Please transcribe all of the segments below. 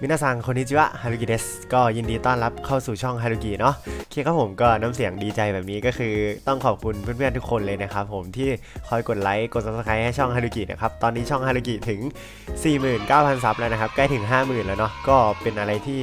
มินาซังคนนิจิวะฮารุกิเดสก็ยินดีต้อนรับเข้าสู่ช่องฮารุกิเนาะโอเคครับผมก็น้ำเสียงดีใจแบบนี้ก็คือต้องขอบคุณเพื่อนๆทุกคนเลยนะครับผมที่คอยกดไลค์กดซับสไครต์ให้ช่องฮารุกินะครับตอนนี้ช่องฮารุกิถึง 49,000 ซับแล้วนะครับใกล้ถึง 50,000 แล้วเนาะก็เป็นอะไรที่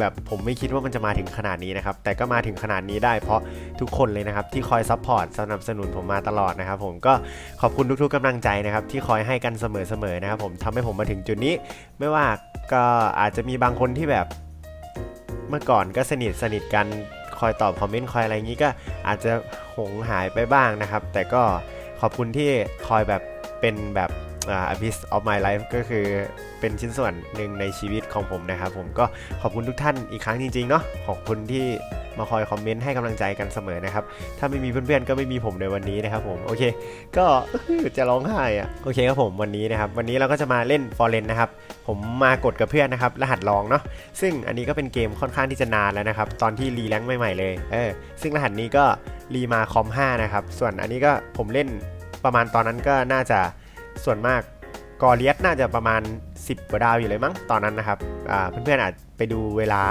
แบบผมไม่คิดว่ามันจะมาถึงขนาดนี้นะครับ แต่ก็มาถึงขนาดนี้ได้เพราะทุกคนเลยนะครับ ที่คอยซัพพอร์ตสนับสนุนผมมาตลอดนะครับ ผมก็ขอบคุณทุกๆกำลังใจนะครับ ที่คอยให้กันเสมอๆนะครับ ผมทำให้ผมมาถึงจุดนี้ ไม่ว่าก็อาจจะมีบางคนที่แบบเมื่อก่อนก็สนิทสนิทกันคอยตอบคอมเมนต์คอยอะไรอย่างนี้ก็อาจจะหงหายไปบ้างนะครับ แต่ก็ขอบคุณที่คอยแบบเป็นแบบ อ่า abyss of my life ก็คือเป็นชิ้นส่วนหนึ่งในชีวิตของผมนะครับ ผมก็ขอบคุณทุกท่านอีกครั้งจริงๆเนาะขอบคุณที่มาคอยคอมเมนต์ให้กำลังใจกันเสมอนะครับ ถ้าไม่มีเพื่อนๆก็ไม่มีผมในวันนี้นะครับผม โอเค ก็จะร้องไห้อะโอเคครับผมวันนี้นะครับ วันนี้เราก็จะมาเล่น f o r e n นะครับ ผมมากดกับเพื่อนนะครับ รหัสลองเนาะ ซึ่งอันนี้ก็เป็นเกมค่อนข้างที่จะนานแล้วนะครับ ตอนที่รีแลงใหม่ๆเลย เออ ซึ่งรหัสนี้ก็รีมาคอม5นะครับ ส่วนอันนี้ก็ผมเล่นประมาณตอนนั้นก็น่าจะ ส่วนมากกอเลียสน่าจะประมาณ 10กว่าดาวอยู่เลยมั้งตอนนั้นนะครับเพื่อนๆอาจไปดูเวลา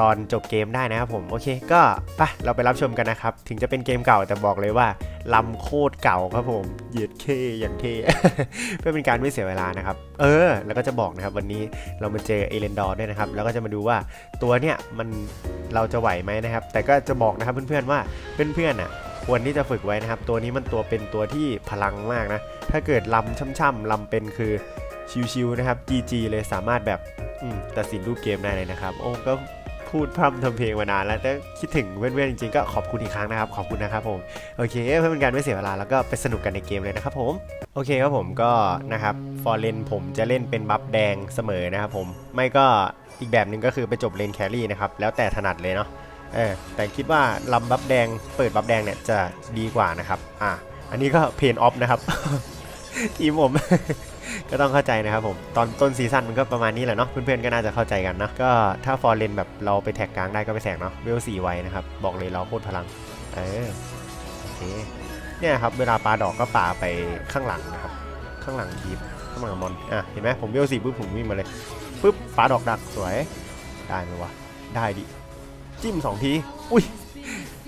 ตอนจบเกมได้นะครับผม โอเคก็ไปเราไปรับชมกันนะครับ ถึงจะเป็นเกมเก่าแต่บอกเลยว่าลำโคตรเก่าครับผมเหยียดเคอย่างเท่เพื่อเป็นการไม่เสียเวลานะครับ เออ แล้วก็จะบอกนะครับ วันนี้เรามาเจอเอเลนดอร์ด้วยนะครับ แล้วก็จะมาดูว่าตัวเนี้ยมันเราจะไหวไหมนะครับ แต่ก็จะบอกนะครับเพื่อนๆว่าเพื่อนๆอะ ควรที่จะฝึกไว้นะครับ ตัวนี้มันตัวเป็นตัวที่พลังมากนะ ถ้าเกิดลำช่ำๆลำเป็นคือชิวๆนะครับ GG เลยสามารถแบบตัดสินรูปเกมได้เลยนะครับ โอ้ก็พูดพร่ำทำเพลงมานานแล้วแต่คิดถึงเพื่อนๆจริงๆก็ขอบคุณอีกครั้งนะครับ ขอบคุณนะครับผมโอเคเพื่อเป็นการไม่เสียเวลาแล้วก็ไปสนุกกันในเกมเลยนะครับผมโอเคครับผมก็นะครับฟอร์เรนผมจะเล่นเป็นบัฟแดงเสมอนะครับผมไม่ก็อีกแบบหนึ่งก็คือไปจบเลนแครี่นะครับแล้วแต่ถนัดเลยเนาะ เออแต่คิดว่าลำบัฟแดงเปิดบัฟแดงเนี่ยจะดีกว่านะครับอะอันนี้ก็เพนออฟนะครับ ทีมผม ก็ต้องเข้าใจนะครับผม ตอนต้นซีซั่นมันก็ประมาณนี้แหละเนาะเพื่อนๆก็น่าจะเข้าใจกันนะก็ถ้าฟอร์เรนแบบเราไปแท็กกลางได้ก็ไปแท็กเนาะเวลสี่ไวนะครับบอกเลยเราโคตรพลังเออโอเคเนี่ยครับเวลาปาดอกก็ปาไปข้างหลังนะครับ ข้างหลังทีมข้างหลังมอนอะเห็นไหมผมเวลสี่ปุ๊บผมวิ่งมาเลยปุ๊บปาดอกดักสวยได้ไหมวะได้ดิ จิ้มสองที อุ้ย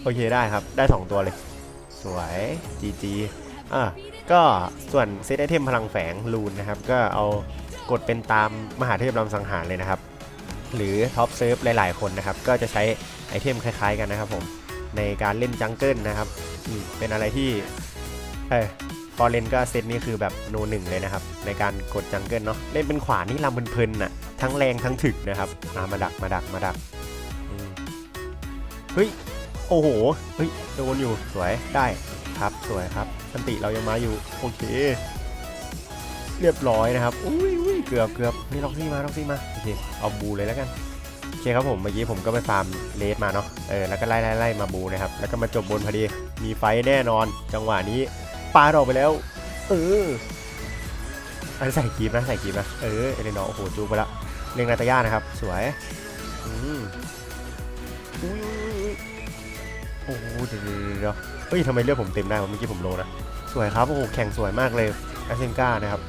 โอเคได้ครับ ได้สองตัวเลย สวยจีจีอะก็ส่วนเซตไอเทมพลังแฝงลูนนะครับ ก็เอากดเป็นตามมหาเทพลำสังหารเลยนะครับ หรือท็อปเซิร์ฟหลาย ๆ คนนะครับ ก็จะใช้ไอเทมคล้าย ๆ กันนะครับผม ในการเล่นจังเกิลนะครับอืมเป็นอะไรที่ เออฟอร์เรนก็เซตนี้คือแบบโนหนึ่งเลยนะครับ ในการกดจังเกิลเนาะเล่นเป็นขวานี่ลำเพลินๆน่ะทั้งแรงทั้งถึกนะครับอ่ามาดักมาดักมาดักอืม เฮ้ย โอ้โห เฮ้ย โดนอยู่ สวย ได้ ครับ สวยครับ สันติเรายังมาอยู่ โอเค เรียบร้อยนะครับ อุ้ยอุ้ยเกือบเกือบนี่ล็อกซี่มาล็อกซี่มา โอเค เอาบูเลยแล้วกัน โอเคครับผม เมื่อกี้ผมก็ไปฟาร์มเลสมาเนาะ เออ แล้วก็ไล่ไล่ไล่มาบูนะครับ แล้วก็มาจบบนพอดี มีไฟแน่นอน จังหวะนี้ปาดออกไปแล้ว เอออันใส่กีบนะใส่กีบนะเออเอเลนอโอ้โหจูบไปละเรียงนาตาย่านะครับ สวยอืมอุ้ย โอ้โหเดี๋ยวเดี๋ยวเดี๋ยวเฮ้ยทำไมเลือดผมเต็มได้วะเมื่อกี้ผมโลนะ สวยครับ โอ้โห แข่งสวยมากเลยอาเซนกานะครับ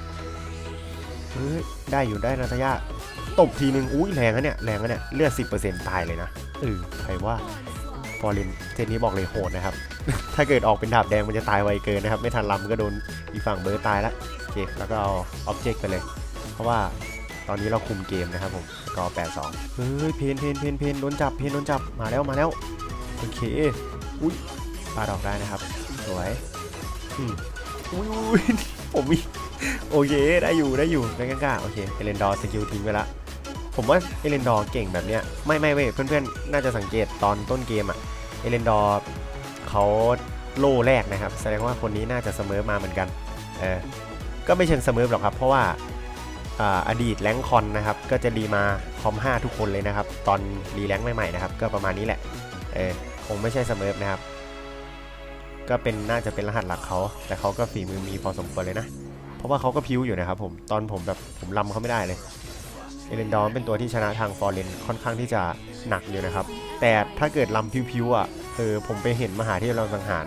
เฮ้ยได้อยู่ได้นาตย่าตบทีนึง อุ้ยแรงนะเนี่ย แรงนะเนี่ย เลือด 10%ตายเลยนะเออใครว่าฟอร์เรนเทนนี้บอกเลยโหดนะครับ ถ้าเกิดออกเป็นดาบแดงมันจะตายไวเกินนะครับ ไม่ทันลำก็โดนอีกฝั่งเบิร์ตายล้วโอเค แล้วก็เอาอ็อบเจกต์ไปเลย เพราะว่าตอนนี้เราคุมเกมนะครับผมสกอร์8-2เฮ้ยเพนเพนเพนเพนโดนจับเพนโดนจับมาแล้วมาแล้ว โอเค อุ้ยปาดอกได้นะครับ สวยอืมอุ้ยผมมีโอเค ได้อยู่ได้อยู่ไม่กล้าโอเคเอเลนดอร์สกิลทิ้งไปละผมว่าเอเลนดอร์เก่งแบบเนี้ยไม่ไม่เว้ยเพื่อนๆ น่าจะสังเกตตอนต้นเกมอะเอเลนดอร์เขาโล่แรกนะครับ แสดงว่าคนนี้น่าจะเสมอมาเหมือนกันเออก็ไม่เชิงเสมอหรอกครับ เพราะว่าอ่าอดีตแรงคอนนะครับ ก็จะรีมาคอม5ทุกคนเลยนะครับ ตอนรีแรงค์ใหม่ๆนะครับ ก็ประมาณนี้แหละ เออคงไม่ใช่เสมอนะครับ ก็เป็นน่าจะเป็นรหัสหลักเขาแต่เขาก็ฝีมือมีพอสมควรเลยนะ เพราะว่าเขาก็พิ้วอยู่นะครับผมตอนผมแบบผมลำเขาไม่ได้เลยเอเลนดอร์เป็นตัวที่ชนะทางฟอร์เรนค่อนข้างที่จะหนักอยู่นะครับ แต่ถ้าเกิดลำพิ้วๆอะเออผมไปเห็นมหาที่เราสังหาร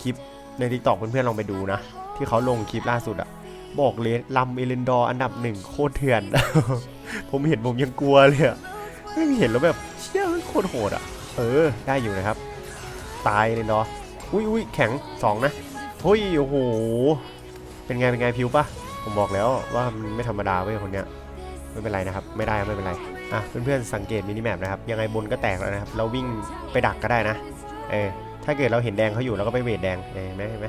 คลิปในทิกตอกเพื่อนๆลองไปดูนะ ที่เขาลงคลิปล่าสุดอะบอกเลยลำเอเลนดอร์อันดับหนึ่งโคตรเถื่อน ผมเห็นผมยังกลัวเลยอะไม่เห็นแล้วแบบเชี่ยโคตรโหดอะ เออ ได้อยู่นะครับ ตายเลยเนาะอุ้ยอุ้ยแข็งสองนะเฮ้ยโอ้โห เป็นไง เป็นไงพิวปะผมบอกแล้วว่ามันไม่ธรรมดาเว้ยคนเนี้ย ไม่เป็นไรนะครับ ไม่ได้ไม่เป็นไร อะ เพื่อนๆสังเกตมินิแมปนะครับ ยังไงบนก็แตกแล้วนะครับ เราวิ่งไปดักก็ได้นะ เออ ถ้าเกิดเราเห็นแดงเขาอยู่เราก็ไปเวทแดงเออเห็นไหมเห็นไหม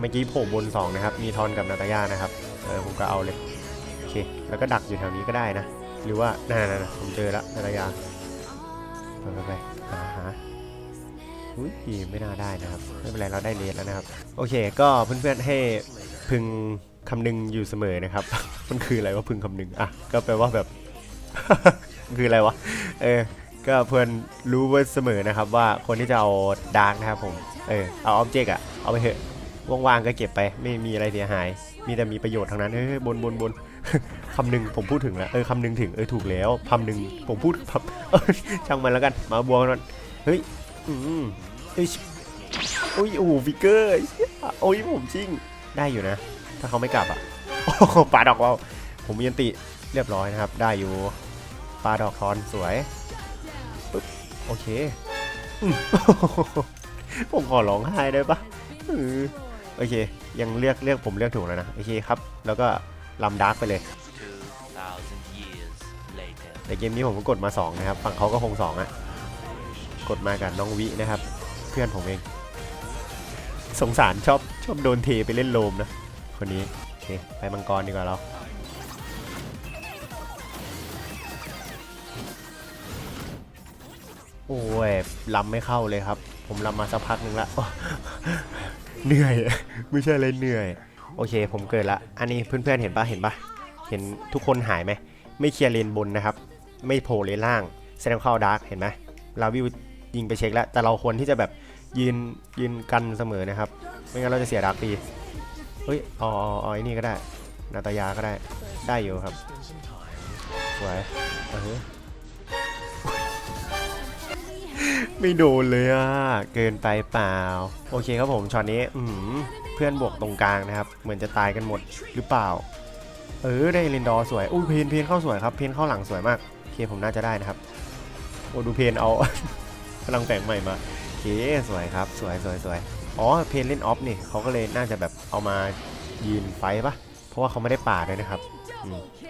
เมื่อกี้โผล่บนสองนะครับ มีทอนกับนาตาย่านะครับ เออผมก็เอาเลย โอเค แล้วก็ดักอยู่แถวนี้ก็ได้นะ หรือว่านั่นๆๆผมเจอแล้วนาตาย่า ไปไปไปหาหาอุ้ยไม่น่าได้นะครับไม่เป็นไรเราได้เลสแล้วนะครับ โอเค ก็เพื่อนๆให้พึงคำนึงอยู่เสมอนะครับ มันคืออะไรว่าพึงคำนึงอะก็แปลว่าแบบ คืออะไรวะเออก็เพื่อนรู้ไว้เสมอนะครับ ว่าคนที่จะเอาดาร์กนะครับผมเออเอาออบเจกต์อะเอาไปเถอะว่างๆก็เก็บไปไม่มีอะไรเสียหาย มีแต่มีประโยชน์ทั้งนั้นเฮ้ยบนบนบน คำหนึ่งผมพูดถึงแล้วเออคำหนึ่งถึงเออถูกแล้วคำหนึ่งผมพูดพับช่างมันแล้วกันมาบวกกันเฮ้ยอืมเฮ้ยโอ้ยโอ้โหฟิกเกอร์โอ้ยผมจริงได้อยู่นะ ถ้าเขาไม่กลับอะโอ้โหปาดอกเราผมมียันติเรียบร้อยนะครับ ได้อยู่ปลาดอกทอนสวยปึ๊บโอเคผมขอร้องไห้ได้ปะโอเค ยังเรียกเรียกผมเรียกถูกแล้วนะ โอเคครับ แล้วก็ ลำดาร์กไปเลย2,000 years later. แต่เกมนี้ผมก็กดมา 2 นะครับ ฝั่งเขาก็คง2อะ กดมากับน้องวินะครับ เพื่อนผมเอง สงสารชอบชอบโดนเทไปเล่นโลมนะ คนนี้ โอเค ไปมังกรดีกว่าเราโอ้ยลำไม่เข้าเลยครับ ผมลำมาสักพักหนึ่งละโอ้เหนื่อย ไม่ใช่เลยเหนื่อย โอเค ผมเกิดละ อันนี้เพื่อนๆเห็นปะเห็นปะเห็นทุกคนหายไหม ไม่เคลียร์เลนบนนะครับ ไม่โผล่เลนล่าง แสดงเข้าดาร์กเห็นไหมลาวิวยิงไปเช็คแล้ว แต่เราควรที่จะแบบยืนยืนกันเสมอนะครับ ไม่งั้นเราจะเสียดาร์กตีเฮ้ยอ๋ออ๋ออ๋อไอ้นี่ก็ได้ นาตายาก็ได้ ได้อยู่ครับสวยเออ ไม่โดนเลยอะ เกินไปเปล่า โอเคครับผมช็อตนี้อืเพื่อนบวกตรงกลางนะครับ เหมือนจะตายกันหมดหรือเปล่า เออได้ลินดอร์สวยอุ้ยเพนเพนเข้าสวยครับเพนเข้าหลังสวยมากโอเคผมน่าจะได้นะครับโอ้ดูเพนเอาพลังแฝงใหม่มาโอเคสวยครับ สวยสวยสวยอ๋อเพนเล่นออฟนี่เขาก็เลยน่าจะแบบเอามายืนไฟปะเพราะว่าเขาไม่ได้ป่าด้วยนะครับ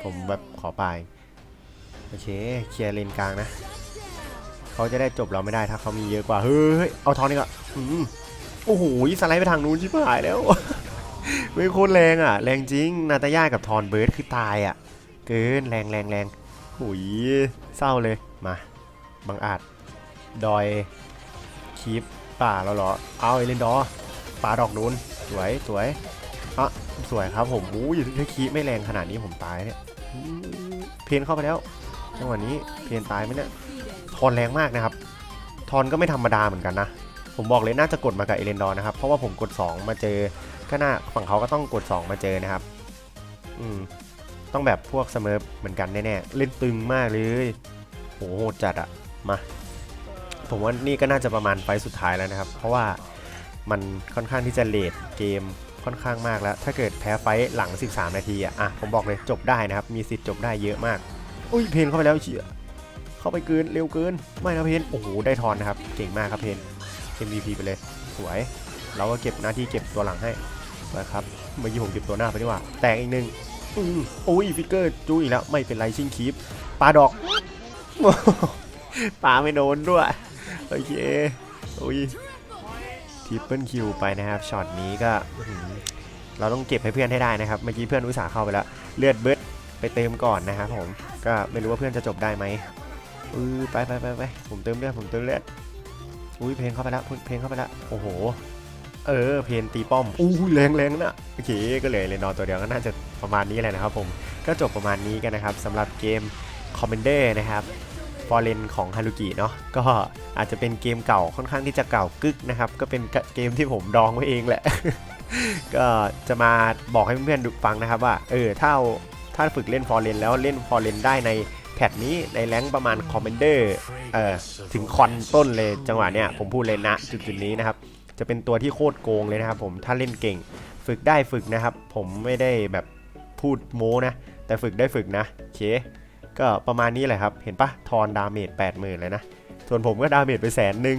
ผมแบบขอปาเองโอเคเคลียร์เลนกลางนะ เขาจะได้จบเราไม่ได้ถ้าเขามีเยอะกว่า เฮ้ย เอาทอนนี่ก็อืมโอ้โหสไลด์ไปทางนู้นชิบหายแล้วไม่โคตรแรงอะ แรงจริง นาตาย่ากับทอนเบิร์ดคือตายอะ เกินแรงแรงแรงหุยเศร้าเลย มา บังอาจ ดอยคีปป่าเราเหรอ เอาเอเลนดอร์ป่าดอกนู้น สวยสวยอะสวยครับผมอู้ยถ้าคีปไม่แรงขนาดนี้ผมตายเนี่ยอื้อเพนเข้าไปแล้วจังหวะนี้เพนตายไหมเนี่ย ทอนแรงมากนะครับ ทอนก็ไม่ธรรมดาเหมือนกันนะ ผมบอกเลยน่าจะกดมากับเอเลนดอร์นะครับ เพราะว่าผมกด 2 มาเจอก็น่าฝั่งเขาก็ต้องกด 2 มาเจอนะครับ อืม ต้องแบบพวกเสมอเหมือนกันแน่ๆ เล่นตึงมากเลย โหโหดจัดอะมา ผมว่านี่ก็น่าจะประมาณไฟสุดท้ายแล้วนะครับ เพราะว่ามันค่อนข้างที่จะเลทเกมค่อนข้างมากแล้ว ถ้าเกิดแพ้ไฟหลัง 13 นาทีอะอะ ผมบอกเลยจบได้นะครับ มีสิทธิ์จบได้เยอะมาก อุ้ยเพนเข้าไปแล้วเฉีย เข้าไปเกินเร็วเกิน ไม่นะเพนโอ้โหได้ทอนนะครับ เก่งมากครับเพน MVP ไปเลย สวย เราก็เก็บหน้าที่เก็บตัวหลังให้นะครับ เมื่อกี้ผมเก็บตัวหน้าไปดีกว่า แตกอีกหนึ่งอือโอ้ยฟิกเกอร์จู้อีกแล้วไม่เป็นไรชิงคีปปลาดอกปลาไม่โดนด้วย โอเคโอ้ยทิปเปิลคิวไปนะครับช็อตนี้ก็เราต้องเก็บให้เพื่อนให้ได้นะครับ เมื่อกี้เพื่อนอุตส่าห์เข้าไปแล้ว เลือดเบิร์ดไปเติมก่อนนะครับผม ก็ไม่รู้ว่าเพื่อนจะจบได้ไหม อือไปไปไปไปผมเติมเลือดผมเติมเลือดอุ้ยเพลงเข้าไปแล้วเพลงเข้าไปแล้วโอ้โห เออ เพนตีป้อมอู้แรงแรงนะโอเคก็เลยเลยนอนตัวเดียวก็น่าจะประมาณนี้แหละนะครับผมก็จบประมาณนี้กันนะครับสำหรับเกม Commander นะครับฟอร์เรนของฮารุกิเนาะก็อาจจะเป็นเกมเก่าค่อนข้างที่จะเก่ากึกนะครับ ก็เป็นเกมที่ผมดองไว้เองแหละ ก็จะมาบอกให้เพื่อนๆฟังนะครับว่า เออถ้าถ้าฝึกเล่นฟอร์เรนแล้วเล่นฟอร์เรนได้ใน พทนี้ในแรงประมาณ Commander เอ่อถึงคอนต้นเลยจังหวะเนี้ยผมพูดเลยนะจุดๆนี้นะครับ จะเป็นตัวที่โคตรโกงเลยนะครับผมถ้าเล่นเก่ง ฝึกได้ฝึกนะครับ ผมไม่ได้แบบพูดโม้นะ แต่ฝึกได้ฝึกนะโอเคก็ประมาณนี้แหละครับ เห็นปะทอนดาเมจ80,000 เลยนะ ส่วนผมก็ดาเมจไปแสนหนึ่ง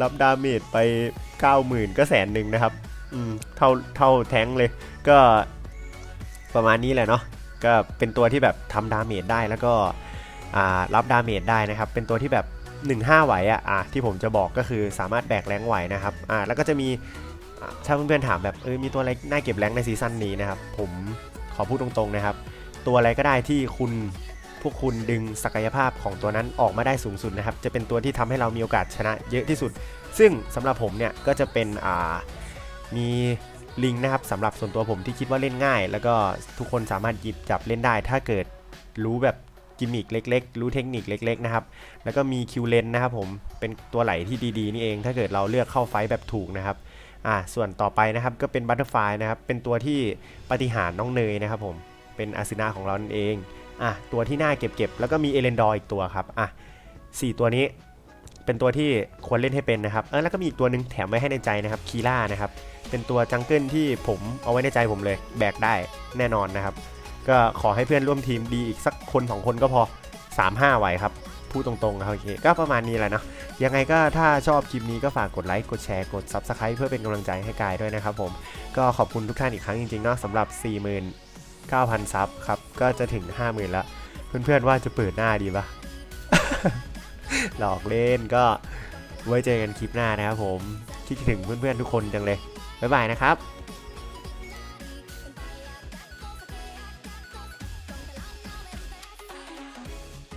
รับดาเมจไป 90,000 ก็แสนหนึ่งนะครับ อืม เท่าเท่าแท้งเลย ก็ประมาณนี้แหละเนาะ ก็เป็นตัวที่แบบทำดาเมจได้แล้วก็รับดาเมจได้นะครับ เป็นตัวที่แบบ 1-5 ไหวอะอะที่ผมจะบอกก็คือสามารถแบกแรงไหวนะครับอ่าแล้วก็จะมีถ้าเพื่อนๆถามแบบเออมีตัวอะไรน่าเก็บแรงในซีซั่นนี้นะครับ ผมขอพูดตรงๆนะครับ ตัวอะไรก็ได้ที่คุณพวกคุณดึงศักยภาพของตัวนั้นออกมาได้สูงสุดนะครับ จะเป็นตัวที่ทำให้เรามีโอกาสชนะเยอะที่สุด ซึ่งสำหรับผมเนี่ยก็จะเป็นอ่ามี ลิงก์นะครับสำหรับส่วนตัวผมที่คิดว่าเล่นง่าย แล้วก็ทุกคนสามารถหยิบจับเล่นได้ ถ้าเกิดรู้แบบกิมมิคเล็ก ๆ รู้เทคนิคเล็ก ๆ นะครับ แล้วก็มีคิวเลนนะครับผมเป็นตัวไหลที่ดีๆ นี่เอง ถ้าเกิดเราเลือกเข้าไฟแบบถูกนะครับอ่าส่วนต่อไปนะครับก็เป็นบัตเตอร์ไฟนะครับ เป็นตัวที่ปฏิหารน้องเนยนะครับผมเป็นอาซินาของเรานั่นเองอะตัวที่น่าเก็บๆแล้วก็มีเอเลนดอร์อีกตัวครับอะสี่ตัวนี้ เป็นตัวที่ควรเล่นให้เป็นนะครับเออแล้วก็มีอีกตัวหนึ่งแถมไว้ให้ในใจนะครับคีล่านะครับเป็นตัวจังเกิลที่ผมเอาไว้ในใจผมเลย แบกได้แน่นอนนะครับ ก็ขอให้เพื่อนร่วมทีมดีอีกสักคนสองคนก็พอ 3-5ไหวครับพูดตรงๆครับโอเคก็ประมาณนี้แหละเนาะยังไงก็ถ้าชอบคลิปนี้ก็ฝากกดไลค์กดแชร์กด Subscribe เพื่อเป็นกำลังใจให้กายด้วยนะครับผม ก็ขอบคุณทุกท่านอีกครั้งจริงๆเนาะสำหรับ 49,000 ซับครับ ก็จะถึง 50,000 แล้ว เพื่อนๆว่าจะเปิดหน้าดีปะ หลอกเล่นก็ไว้เจอกันคลิปหน้านะครับผม คิดถึงเพื่อนๆทุกคนจังเลย บ๊ายบายนะครับ